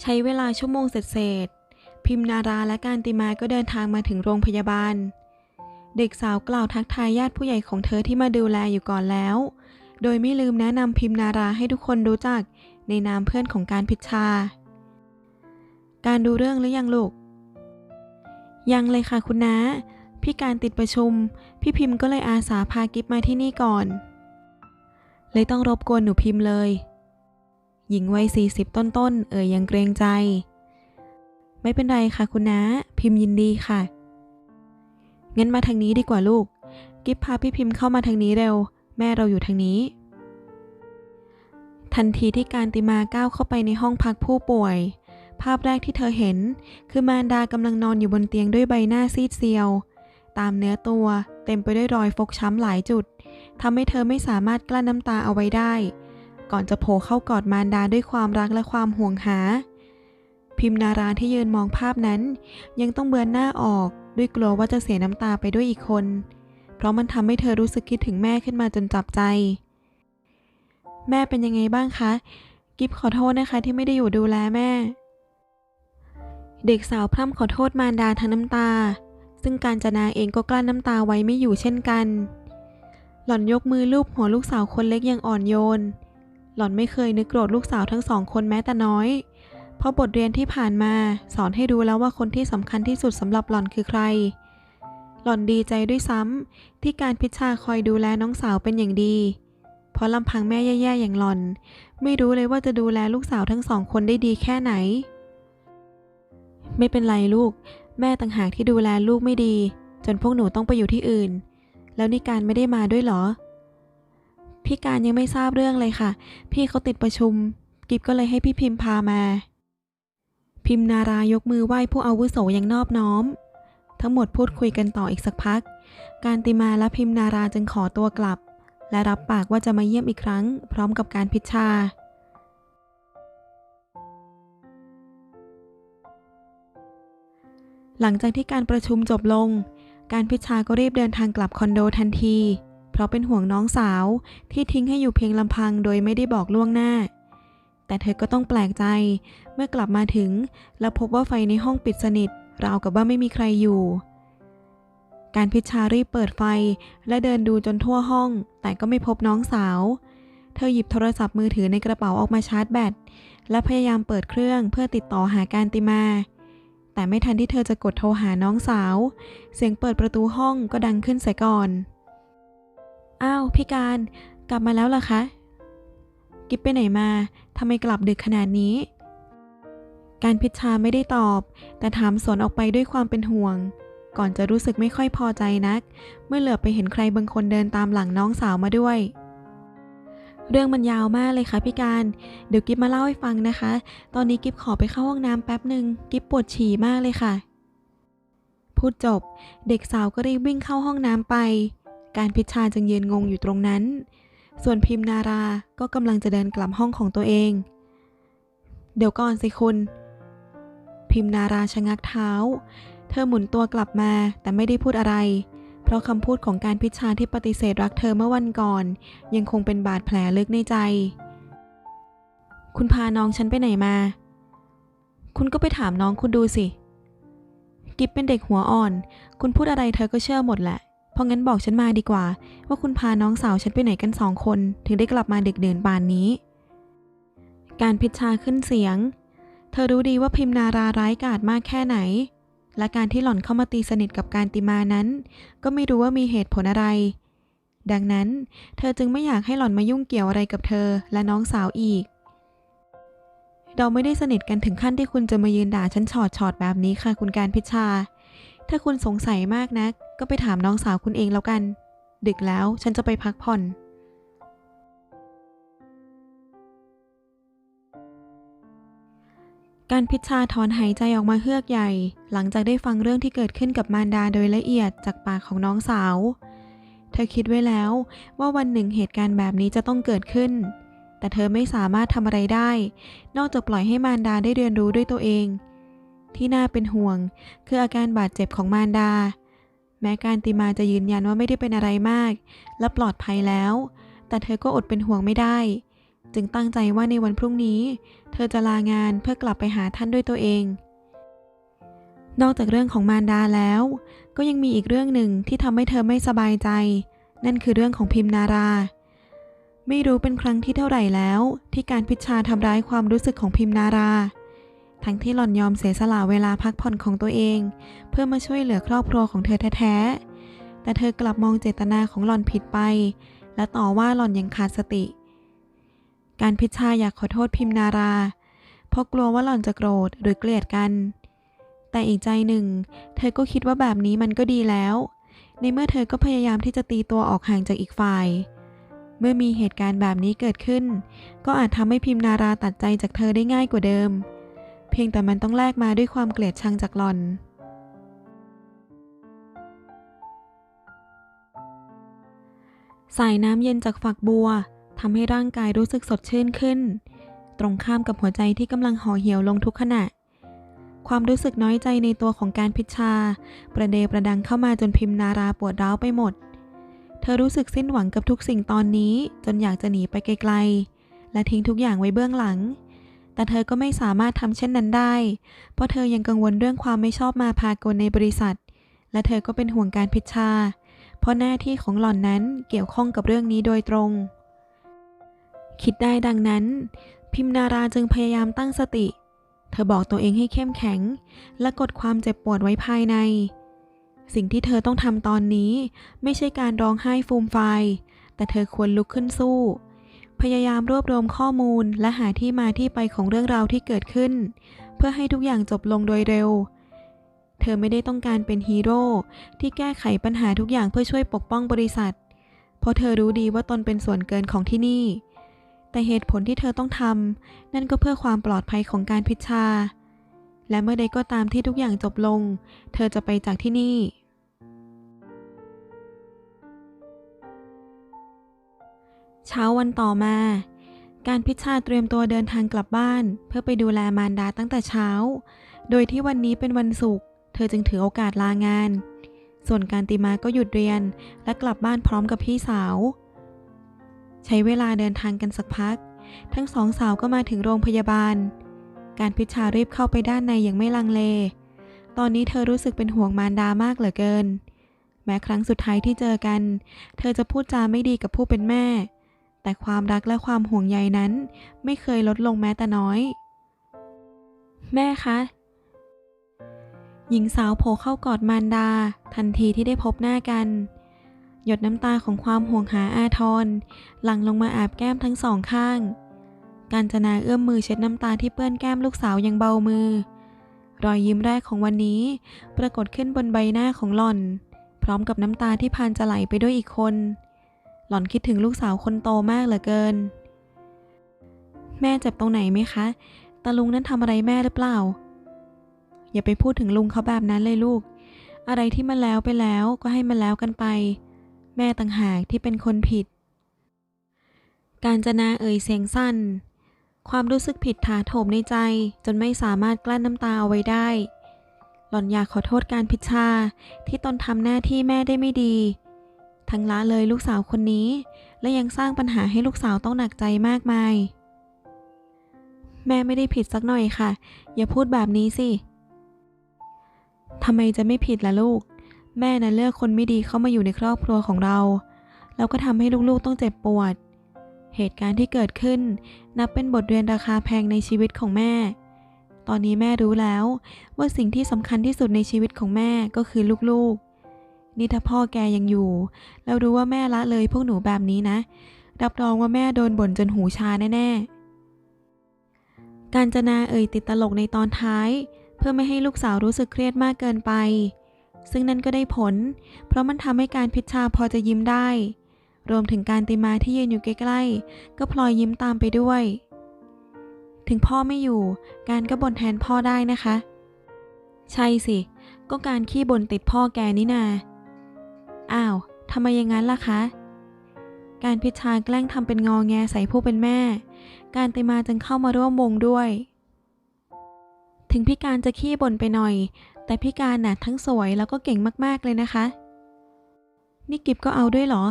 ใช้เวลาชั่วโมงเศษๆพิมนาราและการติมาก็เดินทางมาถึงโรงพยาบาล เด็กสาวกล่าวทักทายญาติผู้ใหญ่ของเธอที่มาดูแลอยู่ก่อนแล้ว โดยไม่ลืมแนะนำพิมนาราให้ทุกคนรู้จักในนามเพื่อนของการพิชชาการดูเรื่องหรือยังลูก ยังเลยค่ะคุณน้า พี่การติดประชุม พี่พิมพ์ก็เลยอาสาพากิฟมาที่นี่ก่อน เลยต้องรบกวนหนูพิมพ์เลย หญิงวัยสี่สิบต้นๆ เอ่ยยังเกรงใจ ไม่เป็นไรค่ะคุณน้า พิมพ์ยินดีค่ะ งั้นมาทางนี้ดีกว่าลูก กิฟพาพี่พิมพ์เข้ามาทางนี้เร็ว แม่เราอยู่ทางนี้ ทันทีที่การติมาก้าวเข้าไปในห้องพักผู้ป่วย ภาพแรกที่เธอเห็น คือมารดากำลังนอนอยู่บนเตียงด้วยใบหน้าซีดเซียว ตามเนื้อตัวเต็มไปด้วยรอยฟกช้ำหลายจุดทำให้เธอไม่สามารถกลั้นน้ำตาเอาไว้ได้ ก่อนจะโผล่เข้ากอดมารดาด้วยความรักและความห่วงหา พิมนาราที่ยืนมองภาพนั้น ยังต้องเบือนหน้าออกด้วยกลัวว่าจะเสียน้ำตาไปด้วยอีกคน เพราะมันทำให้เธอรู้สึกคิดถึงแม่ขึ้นมาจนจับใจ แม่เป็นยังไงบ้างคะ กิฟขอโทษนะคะที่ไม่ได้อยู่ดูแลแม่ เด็กสาวพร่ำขอโทษมารดาทั้งน้ำตา ซึ่งการจนาเองก็กลั้นน้ำตาไว้ไม่อยู่เช่นกัน หล่อนยกมือลูบหัวลูกสาวคนเล็กอย่างอ่อนโยน หล่อนไม่เคยนึกโกรธลูกสาวทั้งสองคนแม้แต่น้อย เพราะบทเรียนที่ผ่านมาสอนให้รู้แล้วว่าคนที่สำคัญที่สุดสำหรับหล่อนคือใคร หล่อนดีใจด้วยซ้ำที่การพิชาคอยดูแลน้องสาวเป็นอย่างดี เพราะลำพังแม่แย่ๆอย่างหล่อน ไม่รู้เลยว่าจะดูแลลูกสาวทั้งสองคนได้ดีแค่ไหน ไม่เป็นไรลูก แม่ต่างหากที่ดูแลลูกไม่ดี จนพวกหนูต้องไปอยู่ที่อื่น แล้วนี่การไม่ได้มาด้วยหรอ พี่การยังไม่ทราบเรื่องเลยค่ะ พี่เขาติดประชุม กิฟก็เลยให้พี่พิมพ์พามา พิมพ์นารายกมือไหว้ผู้อาวุโสอย่างนอบน้อม ทั้งหมดพูดคุยกันต่ออีกสักพัก การติมาและพิมพ์นาราจึงขอตัวกลับ และรับปากว่าจะมาเยี่ยมอีกครั้ง พร้อมกับการพิชชาหลังจากที่การประชุมจบลง การพิชชาก็รีบเดินทางกลับคอนโดทันที ราะเป็นห่วงน้องสาวที่ทิ้งให้อยู่เพียงลำพังโดยไม่ได้บอกล่วงหน้า แต่เธอก็ต้องแปลกใจเมื่อกลับมาถึง แล้วพบว่าไฟในห้องปิดสนิท ราวกับว่าไม่มีใครอยู่ การพิชารีบเปิดไฟและเดินดูจนทั่วห้อง แต่ก็ไม่พบน้องสาว เธอหยิบโทรศัพท์มือถือในกระเป๋าออกมาชาร์จแบตและพยายามเปิดเครื่องเพื่อติดต่อหาการติมา แต่ไม่ทันที่เธอจะกดโทรหาน้องสาว เสียงเปิดประตูห้องก็ดังขึ้นเสียก่อน อ้าวพี่การกลับมาแล้วเหรอคะ กิฟไปไหนมาทำไมกลับดึกขนาดนี้ การพิชชาไม่ได้ตอบ แต่ถามสวนออกไปด้วยความเป็นห่วง ก่อนจะรู้สึกไม่ค่อยพอใจนัก เมื่อเหลือไปเห็นใครบางคนเดินตามหลังน้องสาวมาด้วย เรื่องมันยาวมากเลยค่ะพี่การ เดี๋ยวกิฟมาเล่าให้ฟังนะคะ ตอนนี้กิฟขอไปเข้าห้องน้ำแป๊บหนึ่งกิฟปวดฉี่มากเลยค่ะพูดจบ เด็กสาวก็รีบวิ่งเข้าห้องน้ำไป การพิชชาจึงยืนงงอยู่ตรงนั้น ส่วนพิมนาราก็กำลังจะเดินกลับห้องของตัวเอง เดี๋ยวก่อนสิคุณ พิมนาราชะงักเท้า เธอหมุนตัวกลับมาแต่ไม่ได้พูดอะไร เพราะคำพูดของการพิชชาที่ปฏิเสธรักเธอเมื่อวันก่อน ยังคงเป็นบาดแผลลึกในใจ คุณพาน้องฉันไปไหนมา คุณก็ไปถามน้องคุณดูสิ กิฟเป็นเด็กหัวอ่อน คุณพูดอะไรเธอก็เชื่อหมดแหละ ราะงั้นบอกฉันมาดีกว่า ว่าคุณพาน้องสาวฉันไปไหนกันสองคน ถึงได้กลับมาเด็กเดินป่านนี้ การพิชชาขึ้นเสียง เธอรู้ดีว่าพิมนาราร้ายกาจมากแค่ไหน และการที่หล่อนเข้ามาตีสนิทกับการติมานั้น ก็ไม่รู้ว่ามีเหตุผลอะไร ดังนั้น เธอจึงไม่อยากให้หล่อนมายุ่งเกี่ยวอะไรกับเธอและน้องสาวอีก เราไม่ได้สนิทกันถึงขั้นที่คุณจะมายืนด่าฉันฉอดฉอดแบบนี้ค่ะ คุณการพิชชาถ้าคุณสงสัยมากนัก ก็ไปถามน้องสาวคุณเองแล้วกัน ดึกแล้วฉันจะไปพักผ่อนการพิชชาถอนหายใจออกมาเฮือกใหญ่ หลังจากได้ฟังเรื่องที่เกิดขึ้นกับมารดาโดยละเอียดจากปากของน้องสาว เธอคิดไว้แล้วว่าวันหนึ่งเหตุการณ์แบบนี้จะต้องเกิดขึ้น แต่เธอไม่สามารถทำอะไรได้ นอกจากปล่อยให้มารดาได้เรียนรู้ด้วยตัวเอง ที่น่าเป็นห่วงคืออาการบาดเจ็บของมารดา แม้การติมาจะยืนยันว่าไม่ได้เป็นอะไรมาก และปลอดภัยแล้ว แต่เธอก็อดเป็นห่วงไม่ได้ จึงตั้งใจว่าในวันพรุ่งนี้ เธอจะลางานเพื่อกลับไปหาท่านด้วยตัวเอง นอกจากเรื่องของมารดาแล้ว ก็ยังมีอีกเรื่องหนึ่งที่ทำให้เธอไม่สบายใจ นั่นคือเรื่องของพิมนารา ไม่รู้เป็นครั้งที่เท่าไหร่แล้ว ที่การพิชชาทำร้ายความรู้สึกของพิมนารา ทั้งที่หล่อนยอมเสียสละเวลาพักผ่อนของตัวเอง เพื่อมาช่วยเหลือครอบครัวของเธอแท้ๆ แต่เธอกลับมองเจตนาของหล่อนผิดไป และต่อว่าหล่อนยังขาดสติ การพิชชาอยากขอโทษพิมนารา เพราะกลัวว่าหล่อนจะโกรธหรือเกลียดกัน แต่อีกใจหนึ่ง เธอก็คิดว่าแบบนี้มันก็ดีแล้ว ในเมื่อเธอก็พยายามที่จะตีตัวออกห่างจากอีกฝ่ายเมื่อมีเหตุการณ์แบบนี้เกิดขึ้น ก็อาจทำให้พิมนาราตัดใจจากเธอได้ง่ายกว่าเดิม เพียงแต่มันต้องแลกมาด้วยความเกลียดชังจากหลอน สายน้ำเย็นจากฝักบัวทำให้ร่างกายรู้สึกสดชื่นขึ้น ตรงข้ามกับหัวใจที่กำลังห่อเหี่ยวลงทุกขณะ ความรู้สึกน้อยใจในตัวของการพิชชาประเดประดังเข้ามาจนพิมนาราปวดร้าวไปหมด เธอรู้สึกสิ้นหวังกับทุกสิ่งตอนนี้ จนอยากจะหนีไปไกลๆ และทิ้งทุกอย่างไว้เบื้องหลัง แต่เธอก็ไม่สามารถทำเช่นนั้นได้ เพราะเธอยังกังวลเรื่องความไม่ชอบมาพากลในบริษัท และเธอก็เป็นห่วงการพิชชา เพราะหน้าที่ของหล่อนนั้นเกี่ยวข้องกับเรื่องนี้โดยตรง คิดได้ดังนั้น พิมนาราจึงพยายามตั้งสติ เธอบอกตัวเองให้เข้มแข็ง และกดความเจ็บปวดไว้ภายใน สิ่งที่เธอต้องทำตอนนี้ ไม่ใช่การร้องไห้ฟูมไฟแต่เธอควรลุกขึ้นสู้ พยายามรวบรวมข้อมูลและหาที่มาที่ไปของเรื่องราวที่เกิดขึ้น เพื่อให้ทุกอย่างจบลงโดยเร็ว เธอไม่ได้ต้องการเป็นฮีโร่ที่แก้ไขปัญหาทุกอย่างเพื่อช่วยปกป้องบริษัท เพราะเธอรู้ดีว่าตนเป็นส่วนเกินของที่นี่ แต่เหตุผลที่เธอต้องทำนั่นก็เพื่อความปลอดภัยของการพิชชาและเมื่อใดก็ตามที่ทุกอย่างจบลง เธอจะไปจากที่นี่ เช้าวันต่อมา การพิชชาเตรียมตัวเดินทางกลับบ้าน เพื่อไปดูแลมารดาตั้งแต่เช้า โดยที่วันนี้เป็นวันศุกร์เธอจึงถือโอกาสลางาน ส่วนการติมาก็หยุดเรียนและกลับบ้านพร้อมกับพี่สาว ใช้เวลาเดินทางกันสักพัก ทั้งสองสาวก็มาถึงโรงพยาบาล การพิชชารีบเข้าไปด้านในอย่างไม่ลังเล ตอนนี้เธอรู้สึกเป็นห่วงมารดามากเหลือเกิน แม้ครั้งสุดท้ายที่เจอกัน เธอจะพูดจาไม่ดีกับผู้เป็นแม่ แต่ความรักและความห่วงใยนั้น ไม่เคยลดลงแม้แต่น้อย แม่คะ หญิงสาวโผล่เข้ากอดมารดา ทันทีที่ได้พบหน้ากัน หยดน้ำตาของความห่วงหาอาทรหลั่งลงมาอาบแก้มทั้งสองข้าง การจนาเอื้อมมือเช็ดน้ำตาที่เปื้อนแก้มลูกสาวอย่างเบามือ รอยยิ้มแรกของวันนี้ปรากฏขึ้นบนใบหน้าของหล่อน พร้อมกับน้ำตาที่พานจะไหลไปด้วยอีกคน หล่อนคิดถึงลูกสาวคนโตมากเหลือเกิน แม่เจ็บตรงไหนไหมคะ ตาลุงนั้นทำอะไรแม่หรือเปล่า อย่าไปพูดถึงลุงเขาแบบนั้นเลยลูก อะไรที่มันแล้วไปแล้วก็ให้มันแล้วกันไป แม่ต่างหากที่เป็นคนผิด การจนาเอ่ยเสียงสั้น ความรู้สึกผิดถาโถมในใจ จนไม่สามารถกลั้นน้ำตาเอาไว้ได้ หล่อนอยากขอโทษการพิชชาที่ตนทำหน้าที่แม่ได้ไม่ดี ทั้งละเลยลูกสาวคนนี้ และยังสร้างปัญหาให้ลูกสาวต้องหนักใจมากมาย แม่ไม่ได้ผิดสักหน่อยค่ะ อย่าพูดแบบนี้สิทำไมจะไม่ผิดล่ะลูก แม่น่ะเลือกคนไม่ดีเข้ามาอยู่ในครอบครัวของเรา แล้วก็ทำให้ลูกๆต้องเจ็บปวด เหตุการณ์ที่เกิดขึ้น นับเป็นบทเรียนราคาแพงในชีวิตของแม่ ตอนนี้แม่รู้แล้วว่าสิ่งที่สำคัญที่สุดในชีวิตของแม่ก็คือลูกๆ นี่ถ้าพ่อแกยังอยู่ แล้วรู้ว่าแม่ละเลยพวกหนูแบบนี้นะ รับรองว่าแม่โดนบ่นจนหูชาแน่ๆ การจนาเอ่ยติดตลกในตอนท้าย เพื่อไม่ให้ลูกสาวรู้สึกเครียดมากเกินไป ซึ่งนั่นก็ได้ผล เพราะมันทำให้การพิชชาพอจะยิ้มได้ รวมถึงการติมาที่ยืนอยู่ใกล้ๆ ก็พลอยยิ้มตามไปด้วย ถึงพ่อไม่อยู่ การก็บ่นแทนพ่อได้นะคะ ใช่สิก็การขี้บ่นติดพ่อแกนี่นา อ้าวทำไมอย่างนั้นล่ะคะ การพิชาแกล้งทำเป็นงอแงใส่ผู้เป็นแม่ การติมาจึงเข้ามาร่วมวงด้วย ถึงพี่การจะขี้บ่นไปหน่อย แต่พี่การน่ะทั้งสวยแล้วก็เก่งมากๆเลยนะคะ นี่กิฟก็เอาด้วยเหรอ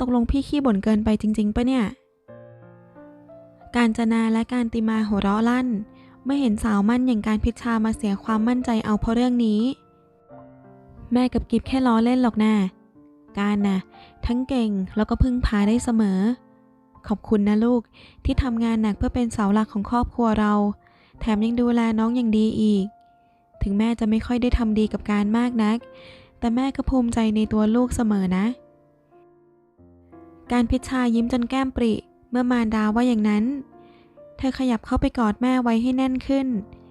ตกลงพี่ขี้บ่นเกินไปจริง ๆปะเนี่ย การจนาและการติมาหัวเราะลั่นเมื่อเห็นสาวมั่นอย่างการพิชามาเสียความมั่นใจเอาเพราะเรื่องนี้ แม่กับกิฟแค่ล้อเล่นหรอกนะ การนะทั้งเก่งแล้วก็พึ่งพาได้เสมอ ขอบคุณนะลูกที่ทำงานหนักเพื่อเป็นเสาหลักของครอบครัวเรา แถมยังดูแลน้องอย่างดีอีก ถึงแม่จะไม่ค่อยได้ทำดีกับการมากนัก แต่แม่ก็ภูมิใจในตัวลูกเสมอนะ การพิชชายิ้มจนแก้มปริเมื่อมารดาว่าอย่างนั้น เธอขยับเข้าไปกอดแม่ไว้ให้แน่นขึ้น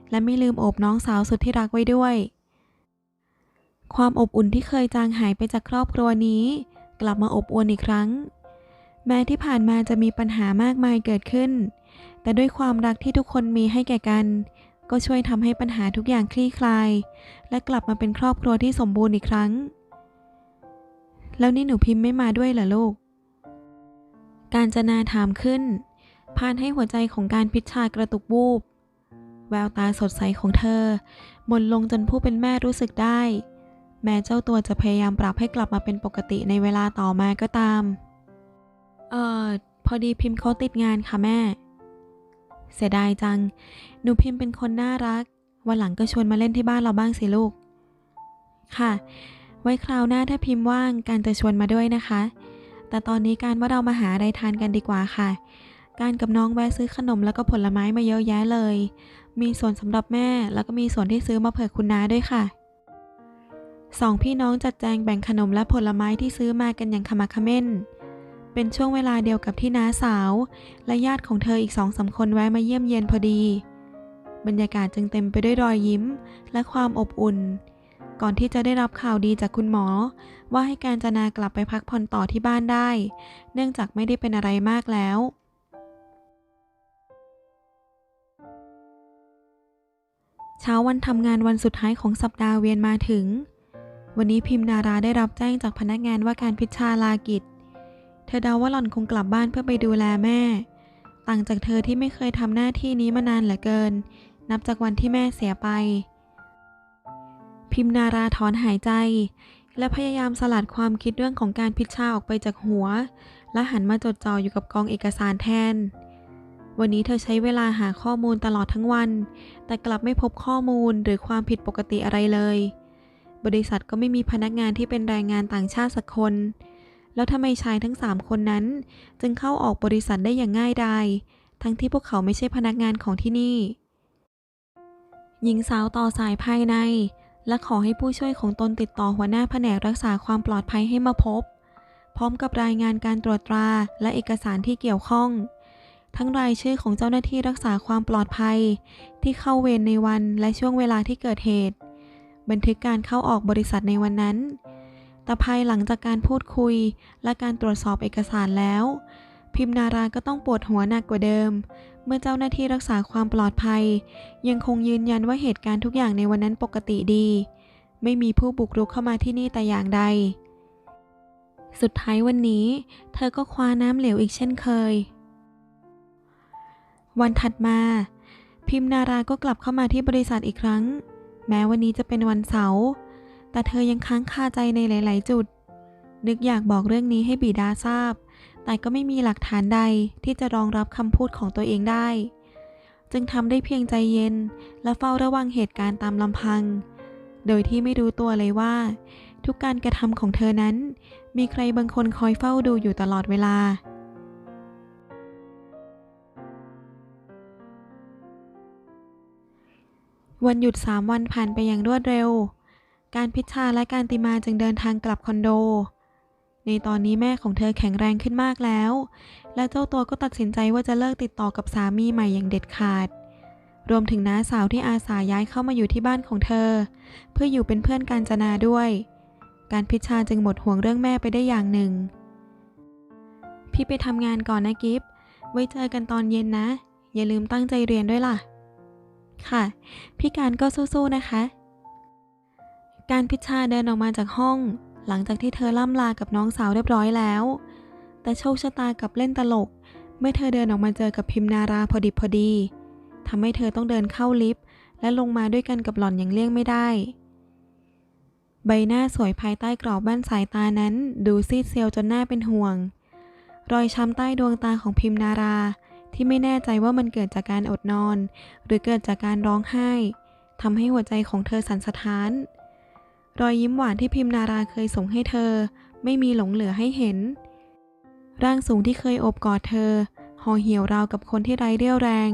และไม่ลืมโอบน้องสาวสุดที่รักไว้ด้วย ความอบอุ่นที่เคยจางหายไปจากครอบครัวนี้ กลับมาอบอวลอีกครั้ง แม้ที่ผ่านมาจะมีปัญหามากมายเกิดขึ้น แต่ด้วยความรักที่ทุกคนมีให้แก่กัน ก็ช่วยทำให้ปัญหาทุกอย่างคลี่คลาย และกลับมาเป็นครอบครัวที่สมบูรณ์อีกครั้ง แล้วนี่หนูพิมพ์ไม่มาด้วยเหรอลูก การจนาถามขึ้น พานให้หัวใจของการพิชชากระตุกวูบ แววตาสดใสของเธอหมนลงจนผู้เป็นแม่รู้สึกได้ แม้เจ้าตัวจะพยายามปรับให้กลับมาเป็นปกติในเวลาต่อมาก็ตาม เอ่อ พอดีพิมพ์เขาติดงานค่ะแม่ เสียดายจัง หนูพิมพ์เป็นคนน่ารัก วันหลังก็ชวนมาเล่นที่บ้านเราบ้างสิลูก ค่ะ ไว้คราวหน้าถ้าพิมพ์ว่างการจะชวนมาด้วยนะคะ แต่ตอนนี้การว่าเรามาหาอะไรทานกันดีกว่าค่ะ การกับน้องแวะซื้อขนมแล้วก็ผลไม้มาเยอะแยะเลย มีส่วนสำหรับแม่แล้วก็มีส่วนที่ซื้อมาเผื่อคุณน้าด้วยค่ะ สองพี่น้องจัดแจงแบ่งขนมและผลไม้ที่ซื้อมากันอย่างขมักเขม้น เป็นช่วงเวลาเดียวกับที่น้าสาว และญาติของเธออีกสองสาคนแวะมาเยี่ยมเยียนพอดี บรรยากาศจึงเต็มไปด้วยรอยยิ้มและความอบอุ่น ก่อนที่จะได้รับข่าวดีจากคุณหมอ ว่าให้การจนากลับไปพักผ่อนต่อที่บ้านได้ เนื่องจากไม่ได้เป็นอะไรมากแล้วเช้าวันทำงานวันสุดท้ายของสัปดาห์เวียนมาถึง วันนี้พิมพ์นาราได้รับแจ้งจากพนักงานว่าการพิชชาลากิจ เธอเดาว่าหล่อนคงกลับบ้านเพื่อไปดูแลแม่ ต่างจากเธอที่ไม่เคยทำหน้าที่นี้มานานเหลือเกิน นับจากวันที่แม่เสียไป พิมพ์นาราถอนหายใจ และพยายามสลัดความคิดเรื่องของการพิชชาออกไปจากหัว และหันมาจดจ่ออยู่กับกองเอกสารแทน วันนี้เธอใช้เวลาหาข้อมูลตลอดทั้งวัน แต่กลับไม่พบข้อมูลหรือความผิดปกติอะไรเลย บริษัทก็ไม่มีพนักงานที่เป็นแรงงานต่างชาติสักคน แล้วทำไมชายทั้งสามคนนั้น จึงเข้าออกบริษัทได้อย่างง่ายดาย ทั้งที่พวกเขาไม่ใช่พนักงานของที่นี่ หญิงสาวต่อสายภายใน และขอให้ผู้ช่วยของตนติดต่อหัวหน้าแผนกรักษาความปลอดภัยให้มาพบ พร้อมกับรายงานการตรวจตราและเอกสารที่เกี่ยวข้องทั้งรายชื่อของเจ้าหน้าที่รักษาความปลอดภัย ที่เข้าเวรในวันและช่วงเวลาที่เกิดเหตุ บันทึกการเข้าออกบริษัทในวันนั้น แต่ภายหลังจากการพูดคุยและการตรวจสอบเอกสารแล้ว พิมนาราก็ต้องปวดหัวหนักกว่าเดิม เมื่อเจ้าหน้าที่รักษาความปลอดภัย ยังคงยืนยันว่าเหตุการณ์ทุกอย่างในวันนั้นปกติดี ไม่มีผู้บุกรุกเข้ามาที่นี่แต่อย่างใด สุดท้ายวันนี้ เธอก็คว้าน้ำเหลวอีกเช่นเคย วันถัดมาพิมนาราก็กลับเข้ามาที่บริษัทอีกครั้ง แม้วันนี้จะเป็นวันเสาร์แต่เธอยังค้างคาใจในหลาย ๆ จุด นึกอยากบอกเรื่องนี้ให้บิดาทราบ แต่ก็ไม่มีหลักฐานใดที่จะรองรับคำพูดของตัวเองได้ จึงทำได้เพียงใจเย็น และเฝ้าระวังเหตุการณ์ตามลำพัง โดยที่ไม่รู้ตัวเลยว่า ทุกการกระทำของเธอนั้น มีใครบางคนคอยเฝ้าดูอยู่ตลอดเวลา วันหยุด 3 วันผ่านไปอย่างรวดเร็ว การพิชชาและการติมาจึงเดินทางกลับคอนโด ในตอนนี้แม่ของเธอแข็งแรงขึ้นมากแล้ว และเจ้าตัวก็ตัดสินใจว่าจะเลิกติดต่อกับสามีใหม่อย่างเด็ดขาด รวมถึงน้าสาวที่อาสาย้ายเข้ามาอยู่ที่บ้านของเธอ เพื่ออยู่เป็นเพื่อนการจนาด้วย การพิชชาจึงหมดห่วงเรื่องแม่ไปได้อย่างหนึ่ง พี่ไปทำงานก่อนนะกิฟไว้เจอกันตอนเย็นนะ อย่าลืมตั้งใจเรียนด้วยล่ะ ค่ะ พี่การก็สู้ๆนะคะ การพิชชาเดินออกมาจากห้อง หลังจากที่เธอล่ำลากับน้องสาวเรียบร้อยแล้ว แต่โชคชะตากับเล่นตลก เมื่อเธอเดินออกมาเจอกับพิมนาราพอดิบพอดีทำให้เธอต้องเดินเข้าลิฟต์และลงมาด้วยกันกับหล่อนอย่างเลี่ยงไม่ได้ ใบหน้าสวยภายใต้กรอบบ้านสายตานั้น ดูซีดเซียวจนหน้าเป็นห่วง รอยช้ำใต้ดวงตาของพิมนารา ที่ไม่แน่ใจว่ามันเกิดจากการอดนอน หรือเกิดจากการร้องไห้ทำให้หัวใจของเธอสั่นสะท้าน รอยยิ้มหวานที่พิมนาราเคยส่งให้เธอ ไม่มีหลงเหลือให้เห็น ร่างสูงที่เคยอบกอดเธอห่อเหี่ยวราวกับคนที่ไร้เรี่ยวแรง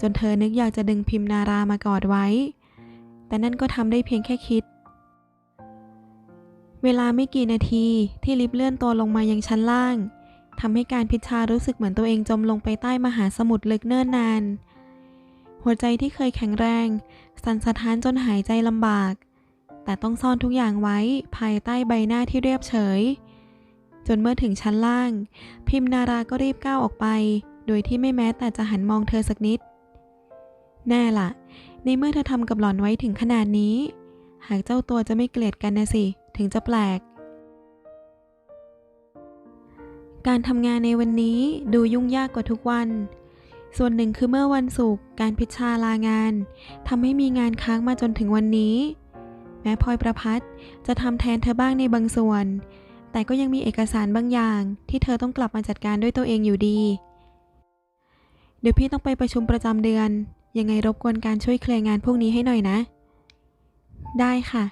จนเธอนึกอยากจะดึงพิมนารามากอดไว้ แต่นั่นก็ทำได้เพียงแค่คิด เวลาไม่กี่นาทีที่ลิฟต์เลื่อนตัวลงมายังชั้นล่าง ทำให้การพิชารู้สึกเหมือนตัวเองจมลงไปใต้มหาสมุทรลึกเนิ่นนาน หัวใจที่เคยแข็งแรง สั่นสะท้านจนหายใจลำบาก แต่ต้องซ่อนทุกอย่างไว้ภายใต้ใบหน้าที่เรียบเฉย จนเมื่อถึงชั้นล่าง พิมนาราก็รีบก้าวออกไป โดยที่ไม่แม้แต่จะหันมองเธอสักนิด แน่ละในเมื่อเธอทำกับหล่อนไว้ถึงขนาดนี้ หากเจ้าตัวจะไม่เกลียดกันนะสิ ถึงจะแปลก การทำงานในวันนี้ดูยุ่งยากกว่าทุกวัน ส่วนหนึ่งคือเมื่อวันศุกร์การพิชาลางานทำให้มีงานค้างมาจนถึงวันนี้ แม้พลอยประพัดจะทำแทนเธอบ้างในบางส่วน แต่ก็ยังมีเอกสารบางอย่าง ที่เธอต้องกลับมาจัดการด้วยตัวเองอยู่ดี เดี๋ยวพี่ต้องไปประชุมประจำเดือน ยังไงรบกวนการช่วยเคลียร์งานพวกนี้ให้หน่อยนะ ได้ค่ะ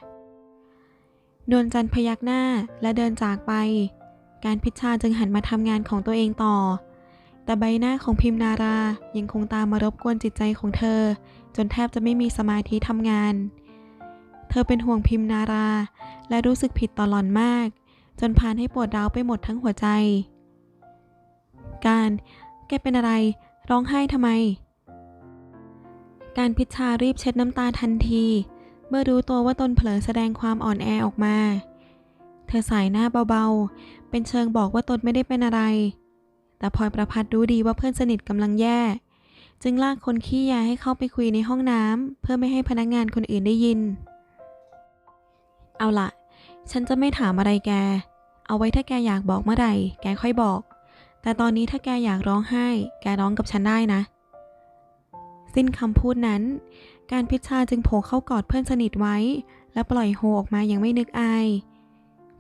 นวลจันทร์พยักหน้าและเดินจากไป การพิชชาจึงหันมาทำงานของตัวเองต่อ แต่ใบหน้าของพิมนารายังคงตามมารบกวนจิตใจของเธอ จนแทบจะไม่มีสมาธิทำงาน เธอเป็นห่วงพิมนารา และรู้สึกผิดต่อหล่อนมาก จนพานให้ปวดร้าวไปหมดทั้งหัวใจ การ แกเป็นอะไร ร้องไห้ทำไม การพิชชารีบเช็ดน้ำตาทันที เมื่อรู้ตัวว่าตนเผลอแสดงความอ่อนแอออกมา เธอสายหน้าเบาๆ เป็นเชิงบอกว่าตนไม่ได้เป็นอะไร แต่พลอยประพัดรู้ดีว่าเพื่อนสนิทกำลังแย่ จึงลากคนขี้ยาให้เข้าไปคุยในห้องน้ำเพื่อไม่ให้พนักงานคนอื่นได้ยิน เอาละฉันจะไม่ถามอะไรแก เอาไว้ถ้าแกอยากบอกเมื่อไหร่ แกค่อยบอก แต่ตอนนี้ถ้าแกอยากร้องไห้ แกร้องกับฉันได้นะ สิ้นคำพูดนั้น การพิชชาจึงโผล่เข้ากอดเพื่อนสนิทไว้ และปล่อยโฮออกมาอย่างไม่นึกอาย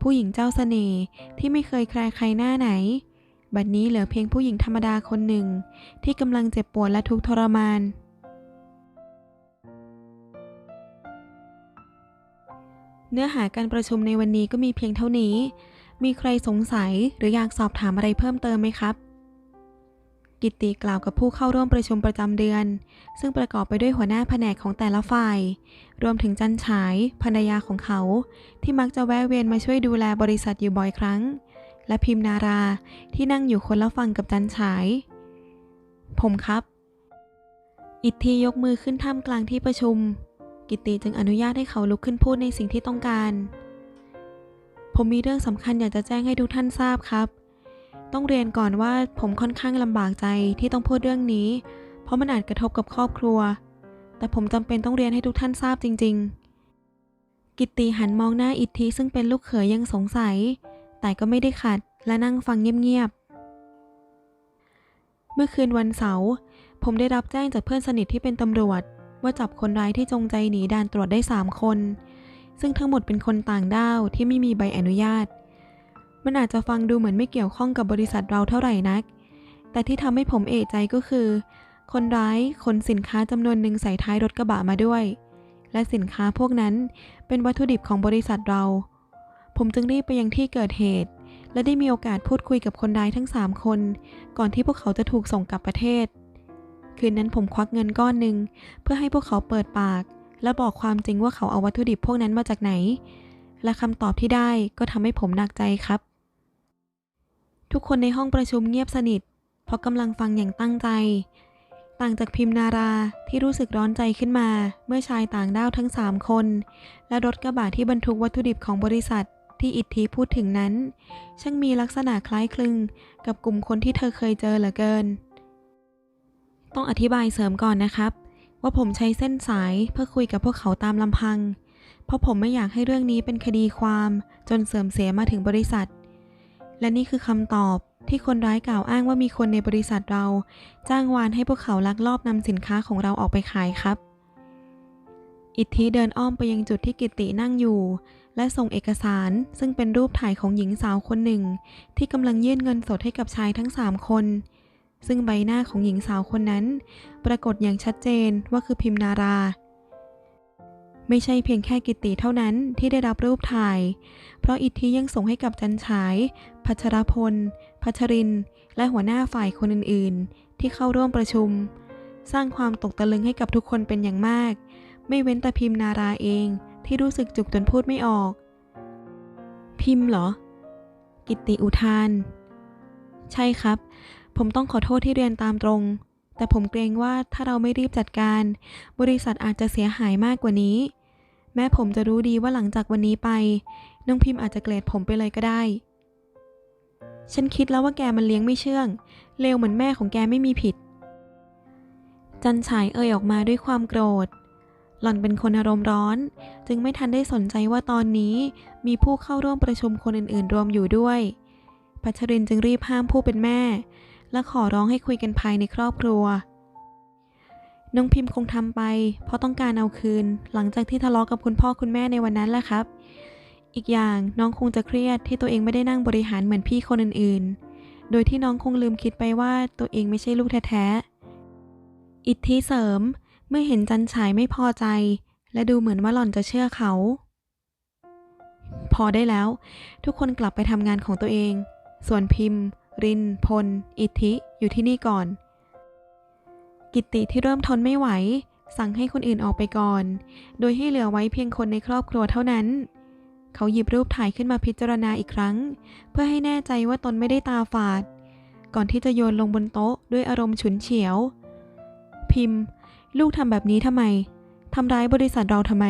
ผู้หญิงเจ้าเสน่ห์ที่ไม่เคยแคร์ใครหน้าไหน บัดนนี้เหลือเพียงผู้หญิงธรรมดาคนหนึ่ง ที่กำลังเจ็บปวดและทุกข์ทรมาน เนื้อหาการประชุมในวันนี้ก็มีเพียงเท่านี้ มีใครสงสัยหรืออยากสอบถามอะไรเพิ่มเติมไหมครับ กิตติกล่าวกับผู้เข้าร่วมประชุมประจำเดือน ซึ่งประกอบไปด้วยหัวหน้าแผนกของแต่ละฝ่าย รวมถึงจันฉายภรรยาของเขา ที่มักจะแวะเวียนมาช่วยดูแลบริษัทอยู่บ่อยครั้ง และพิมนาราที่นั่งอยู่คนละฝั่งกับจันฉาย ผมครับ อิทธิยกมือขึ้นท่ามกลางที่ประชุม กิตติจึงอนุญาตให้เขาลุกขึ้นพูดในสิ่งที่ต้องการ ผมมีเรื่องสำคัญอยากจะแจ้งให้ทุกท่านทราบครับ ต้องเรียนก่อนว่าผมค่อนข้างลำบากใจที่ต้องพูดเรื่องนี้ เพราะมันอาจกระทบกับครอบครัว แต่ผมจำเป็นต้องเรียนให้ทุกท่านทราบจริง ๆ กิตติหันมองหน้าอิทธิซึ่งเป็นลูกเขยยังสงสัย แต่ก็ไม่ได้ขัดและนั่งฟังเงียบๆ เมื่อคืนวันเสาร์ผมได้รับแจ้งจากเพื่อนสนิทที่เป็นตำรวจ ว่าจับคนร้ายที่จงใจหนีด่านตรวจได้ 3 คน ซึ่งทั้งหมดเป็นคนต่างด้าวที่ไม่มีใบอนุญาต มันอาจจะฟังดูเหมือนไม่เกี่ยวข้องกับบริษัทเราเท่าไหร่นัก แต่ที่ทำให้ผมเอะใจก็คือ คนร้ายขนสินค้าจำนวนหนึ่งใส่ท้ายรถกระบะมาด้วย และสินค้าพวกนั้นเป็นวัตถุดิบของบริษัทเรา ผมจึงรีบไปยังที่เกิดเหตุ และได้มีโอกาสพูดคุยกับคนร้ายทั้ง 3 คน ก่อนที่พวกเขาจะถูกส่งกลับประเทศ คืนนั้นผมควักเงินก้อนหนึ่งเพื่อให้พวกเขาเปิดปาก และบอกความจริงว่าเขาเอาวัตถุดิบพวกนั้นมาจากไหน และคำตอบที่ได้ก็ทำให้ผมหนักใจครับ ทุกคนในห้องประชุมเงียบสนิท เพราะกำลังฟังอย่างตั้งใจ ต่างจากพิมนาราที่รู้สึกร้อนใจขึ้นมา เมื่อชายต่างด้าวทั้ง 3 คน และรถกระบะที่บรรทุกวัตถุดิบของบริษัทที่อิทธิพูดถึงนั้น ช่างมีลักษณะคล้ายคลึงกับกลุ่มคนที่เธอเคยเจอเหลือเกิน ต้องอธิบายเสริมก่อนนะครับ ว่าผมใช้เส้นสายเพื่อคุยกับพวกเขาตามลำพัง เพราะผมไม่อยากให้เรื่องนี้เป็นคดีความจนเสื่อมเสียมาถึงบริษัท และนี่คือคำตอบที่คนร้ายกล่าวอ้างว่ามีคนในบริษัทเรา จ้างวานให้พวกเขาลักลอบนำสินค้าของเราออกไปขายครับ อิทธิเดินอ้อมไปยังจุดที่กิตินั่งอยู่ และส่งเอกสารซึ่งเป็นรูปถ่ายของหญิงสาวคนหนึ่ง ที่กำลังยื่นเงินสดให้กับชายทั้งสามคน ซึ่งใบหน้าของหญิงสาวคนนั้น ปรากฏอย่างชัดเจนว่าคือพิมนารา ไม่ใช่เพียงแค่กิตติเท่านั้นที่ได้รับรูปถ่าย เพราะอิทธิยังส่งให้กับจันฉาย พัชรพล พัชริน และหัวหน้าฝ่ายคนอื่นๆ ที่เข้าร่วมประชุม สร้างความตกตะลึงให้กับทุกคนเป็นอย่างมาก ไม่เว้นแต่พิมนาราเองที่รู้สึกจุกจนพูดไม่ออก พิมพ์เหรอ กิตติอุทาน ใช่ครับ ผมต้องขอโทษที่เรียนตามตรงแต่ผมเกรงว่าถ้าเราไม่รีบจัดการ บริษัทอาจจะเสียหายมากกว่านี้ แม้ผมจะรู้ดีว่าหลังจากวันนี้ไป น้องพิมพ์อาจจะเกลียดผมไปเลยก็ได้ ฉันคิดแล้วว่าแกมันเลี้ยงไม่เชื่อง เลวเหมือนแม่ของแกไม่มีผิด จันฉายเอ่ยออกมาด้วยความโกรธ หล่อนเป็นคนอารมณ์ร้อน จึงไม่ทันได้สนใจว่าตอนนี้มีผู้เข้าร่วมประชุมคนอื่นๆ รวมอยู่ด้วยพัชรินจึงรีบห้ามผู้เป็นแม่ และขอร้องให้คุยกันภายในครอบครัว น้องพิมพ์คงทำไป เพราะต้องการเอาคืน หลังจากที่ทะเลาะกับคุณพ่อคุณแม่ในวันนั้นแหละครับ อีกอย่างน้องคงจะเครียดที่ตัวเองไม่ได้นั่งบริหารเหมือนพี่คนอื่นๆ โดยที่น้องคงลืมคิดไปว่าตัวเองไม่ใช่ลูกแท้ๆ อิทธิเสริม เมื่อเห็นจันฉายไม่พอใจ และดูเหมือนว่าหล่อนจะเชื่อเขา พอได้แล้ว ทุกคนกลับไปทำงานของตัวเอง ส่วนพิมพ์ ริน พล อิทธิอยู่ที่นี่ก่อน กิตติที่เริ่มทนไม่ไหว สั่งให้คนอื่นออกไปก่อน โดยให้เหลือไว้เพียงคนในครอบครัวเท่านั้น เขาหยิบรูปถ่ายขึ้นมาพิจารณาอีกครั้ง เพื่อให้แน่ใจว่าตนไม่ได้ตาฝาด ก่อนที่จะโยนลงบนโต๊ะด้วยอารมณ์ฉุนเฉียว พิมพ์ ลูกทำแบบนี้ทำไมทำร้ายบริษัทเราทำไม